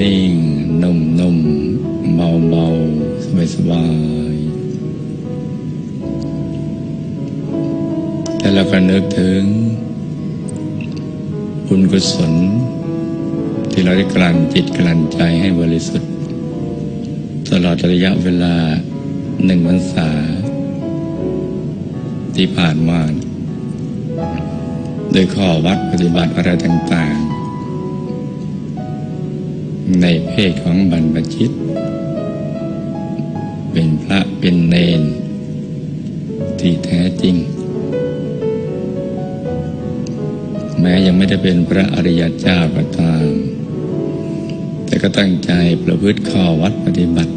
นิ่งๆนุ่มๆเบาๆสบายๆแต่เราก็นึกถึงบุญกุศล ที่เราได้กลั่นจิตกลั่นใจให้บริสุทธิ์ ตลอดระยะเวลาหนึ่งวันษา ที่ผ่านมาโดยข้อวัดปฏิบัติอะไรต่าง ๆ ในเพศของบรรพชิต เป็นพระเป็นเนน ที่แท้จริง แม้ยังไม่ได้เป็นพระอริยเจ้าก็ตาม แต่ก็ตั้งใจประพฤติข้อวัดปฏิบัติ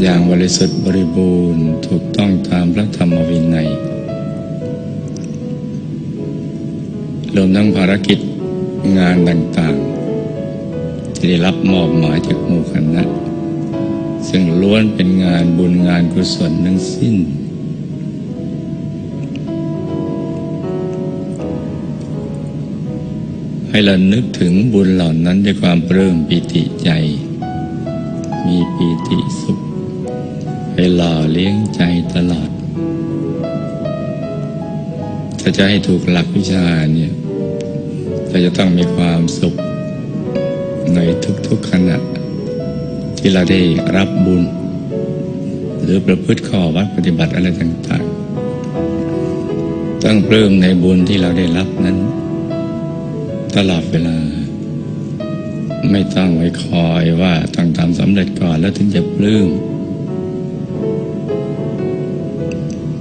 อย่างบริสุทธิ์บริบูรณ์ถูกต้องตามพระธรรมวินัยรวมทั้งภารกิจงานต่าง ที่ได้รับมอบหมายจากหมู่คณะ ซึ่งล้วนเป็นงานบุญงานกุศลทั้งสิ้น ให้เรานึกถึงบุญเหล่านั้นด้วยความเริ่มปิติใจ มีปีติสุขให้หล่อเลี้ยงใจตลอด ถ้าจะให้ถูกหลักวิชาเนี่ยเราจะต้องมีความสุข ในทุกๆขณะ ที่เราได้รับบุญ หรือประพฤติข้อวัดปฏิบัติอะไรต่างๆ ต้องเพิ่มในบุญที่เราได้รับนั้น ตลอดเวลา ไม่ต้องไว้คอยว่าต้องทำสำเร็จก่อนแล้วถึงจะปลื้ม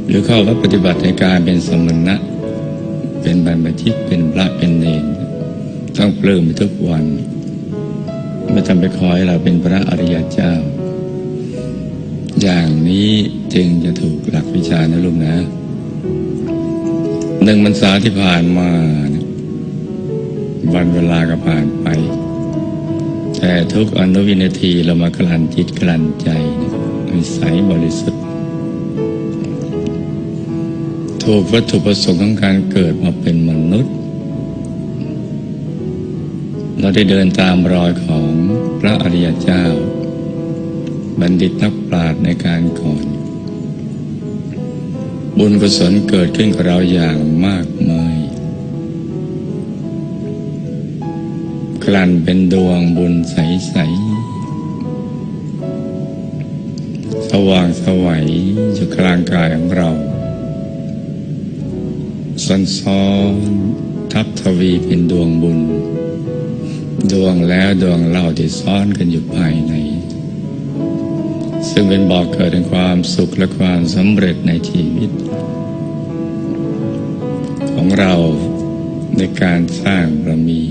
หรือเข้าวัดปฏิบัติในการเป็นสมณะ เป็นบรรพชิตเป็นพระเป็นเนรต้องปลื้มทุกวัน ม่จำไปคอยเราเป็นพระอริยเจ้า อย่างนี้จึงจะถูกหลักวิชานะลูกนะหนึ่งมันษาที่ผ่านมาวันเวลาก็ผ่านไป แต่ทุกอนุวินาทีเรามากลั่นจิตกลั่นใจให้ใสบริสุทธิ์ ถูกวัตถุประสงค์ของการเกิดมาเป็นมนุษย์ เราได้เดินตามรอยของพระอริยเจ้า บัณฑิตนักปราชญ์ในการก่อน บุญกุศลเกิดขึ้นกับเราอย่างมากมายกลั่นเป็นดวงบุญใสๆสว่างสวัยอยู่กลางกายของเราซ้อนซ้อนทับทวีเป็นดวงบุญ ดวงแล้วดวงเล่าที่ซ้อนกันอยู่ภายใน ซึ่งเป็นบ่อกเกิดแห่งความสุขและความสำเร็จในชีวิต ของเราในการสร้างบารมี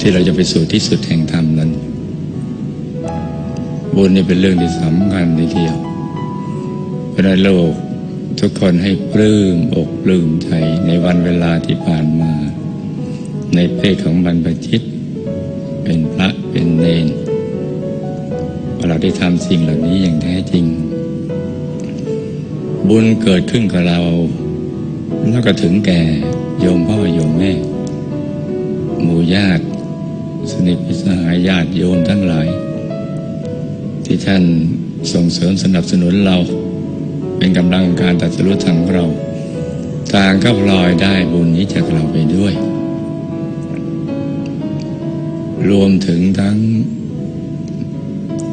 ที่เราจะไปสู่ที่สุดแห่งธรรมนั้น บุญนี่เป็นเรื่องที่สำคัญทีเดียวเพราะในโลก ทุกคนให้ปลื้มอกปลื้มใจในวันเวลาที่ผ่านมา ในเพศของบรรพชิต เป็นพระเป็นเนนว่าเราได้ทำสิ่งเหล่านี้อย่างแท้จริง บุญเกิดขึ้นกับเรา แล้วก็ถึงแก่โยมพ่อโยมแม่ หมู่ญาติ สนิทพิสหายญาติโยมทั้งหลาย ที่ท่านส่งเสริมสนับสนุนเรา เป็นกำลังการตัดสู้ทางเรา ต่างก็พลอยได้บุญนี้จากเราไปด้วย รวมถึงทั้ง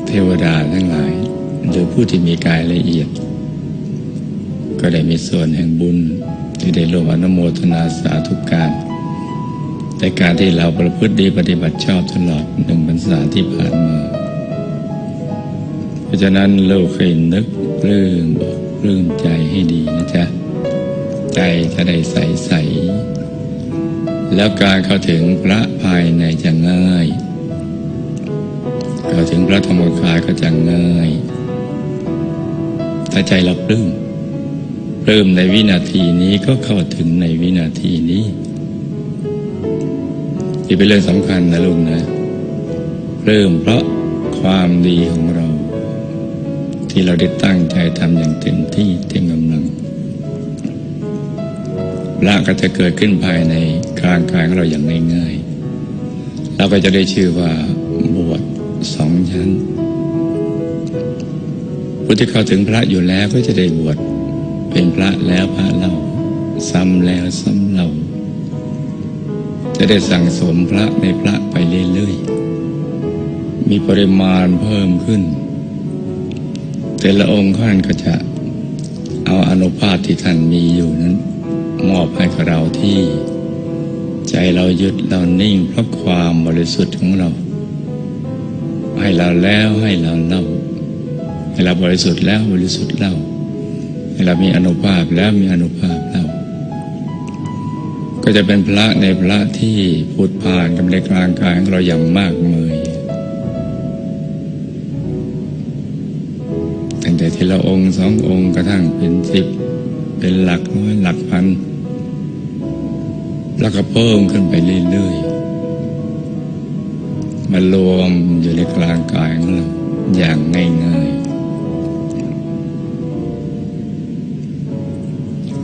เทวดาทั้งหลาย หรือผู้ที่มีกายละเอียด ก็ได้มีส่วนแห่งบุญที่ได้ร่วมอนุโมทนาสาธุการในการที่เราประพฤติดีปฏิบัติชอบตลอดหนึ่งพรรษาที่ผ่านมา เพราะฉะนั้นเราเคยนึกปลื้มอก ปลื้มใจให้ดีนะจ๊ะ ใจจะได้ใสใส แล้วการเข้าถึงพระภายในจะง่าย เข้าถึงพระธรรมกายก็จะง่าย ถ้าใจเราปลื้มปลื้มในวินาทีนี้ก็เข้าถึงในวินาทีนี้ที่เป็นเรื่องสำคัญนะลุงนะปลื้มเพราะความดีของเรา ที่เราได้ตั้งใจทำอย่างเต็มที่เต็มกำลังพระก็จะเกิดขึ้นภายในกลางกายของเราอย่างง่ายๆเราก็จะได้ชื่อว่าบวชสองชั้นผู้ที่เข้าถึงพระอยู่แล้วก็จะได้บวชเป็นพระแล้วพระเล่า ซ้ำแล้วซ้ำเล่า จะได้สั่งสมพระในพระไปเรื่อยๆมีปริมาณเพิ่มขึ้น แต่ละองค์ท่านก็จะเอาอนุภาพที่ท่านมีอยู่นั้น มอบให้กับเราที่ ใจเรายึดเรานิ่งเพราะความบริสุทธิ์ของเรา ให้เราแล้วให้เราเล่าให้เราบริสุทธิ์แล้วบริสุทธิ์เล่าให้เรามีอนุภาพแล้วมีอนุภาพเล่าก็จะเป็นพระในพระที่พูดผ่านกับในกลางกายของเราอย่างมากมาย แต่ทีละองค์สององค์กระทั่งเป็นสิบเป็นหลักร้อยหลักพัน แล้วก็เพิ่มขึ้นไปเรื่อยๆมารวมอยู่ในกลางกายของเราอย่างง่ายๆ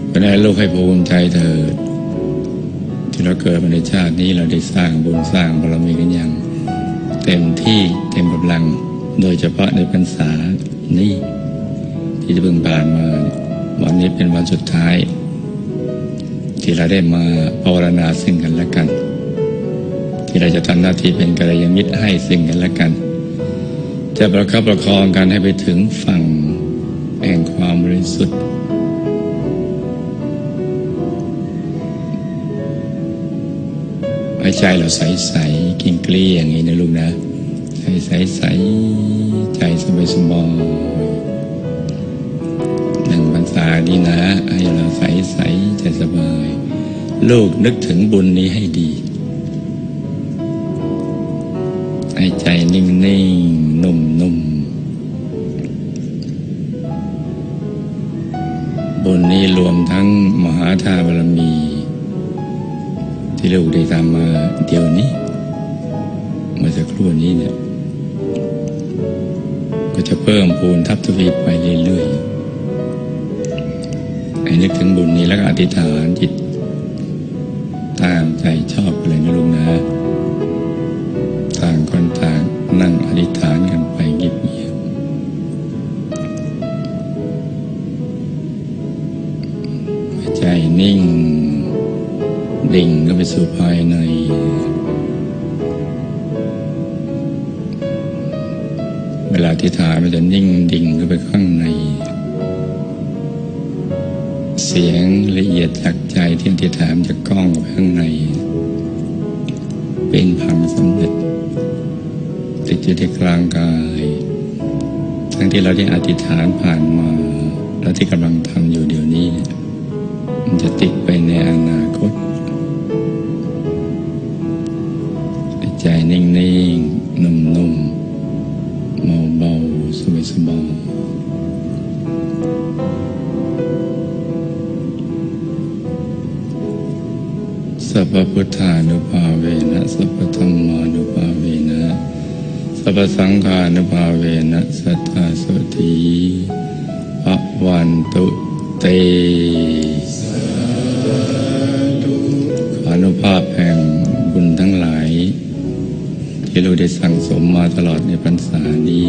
เพราะนั้นลูกให้ภูมิใจเถิดที่เราเกิดมาในชาตินี้เราได้สร้างบุญสร้างบารมีกันอย่าง เต็มที่เต็มกำลังโดยเฉพาะในพรรษานี้ ที่จะเพิ่งผ่านมา วันนี้เป็นวันสุดท้าย ที่เราได้มาภาวนาซึ่งกันและกัน ที่เราจะทำหน้าที่เป็นกัลยาณมิตรให้ซึ่งกันและกัน จะประคับประคองกันให้ไปถึงฝั่งแห่งความบริสุทธิ์ให้ใจเราใสใสๆกินเกลี้ยอย่างนี้นะลูกนะ ใสใสใสๆใจสบายสบาย นึ่งพรรษานี้นะ ให้เราใสใสๆใจสบาย ลูกนึกถึงบุญนี้ให้ดี ให้ใจนิ่งนิ่งนุ่มนุ่มบุญนี้รวมทั้งมหาทาบารมี ที่ลูกได้ทำมาเดี๋ยวนี้เมื่อสักครู่นี้เนี่ยก็จะเพิ่มพูนทับทวีไปเรื่อยๆ นึกถึงบุญนี้แล้วก็อธิษฐานจิต ตามใจชอบเลยนะลุงนะ ต่างคนต่างนั่งอธิษฐานกันไปเงียบๆใจนิ่ง ดิ่งเข้าไปสู่ภายในเวลาที่ฐานมันจะนิ่งดิ่งเข้าไปข้าง สียงละเอียดจากใจที่อธิษฐานจะก้องข้างใน เป็นพังสำเร็จ ติดอยู่ที่กลางกาย ทั้งที่เราได้อธิษฐานผ่านมา และที่กำลังทำอยู่เดี๋ยวนี้ มันจะติดไปในอนาคต ใจนิ่งๆนุ่มๆ สัพพุทธานุภาเวนะสัพพธรรมานุภาเวนะสัพพสังฆานุภาเวนะสัทธาสธีภวันตุเตอนุภาพแห่งบุญทั้งหลาย ที่เราได้สั่งสมมาตลอดในพรรษานี้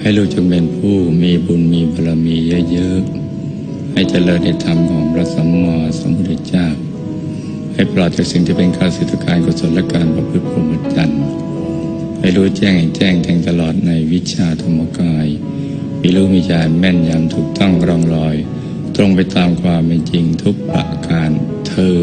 ให้ลูกจงเป็นผู้มีบุญมีบารมีเยอะๆให้เจริญในธรรมของพระสัมมาสัมพุทธเจ้า ให้ปลอดจากสิ่งที่เป็นข้าศึกการกุศลและการประพฤติพรหมจรรย์ให้รู้แจ้งแห่งแจ้งแทงตลอดในวิชาธรรมกาย มีรู้มีญาณแม่นยำถูกต้องรองรอย ตรงไปตามความเป็นจริงทุกประการเธอ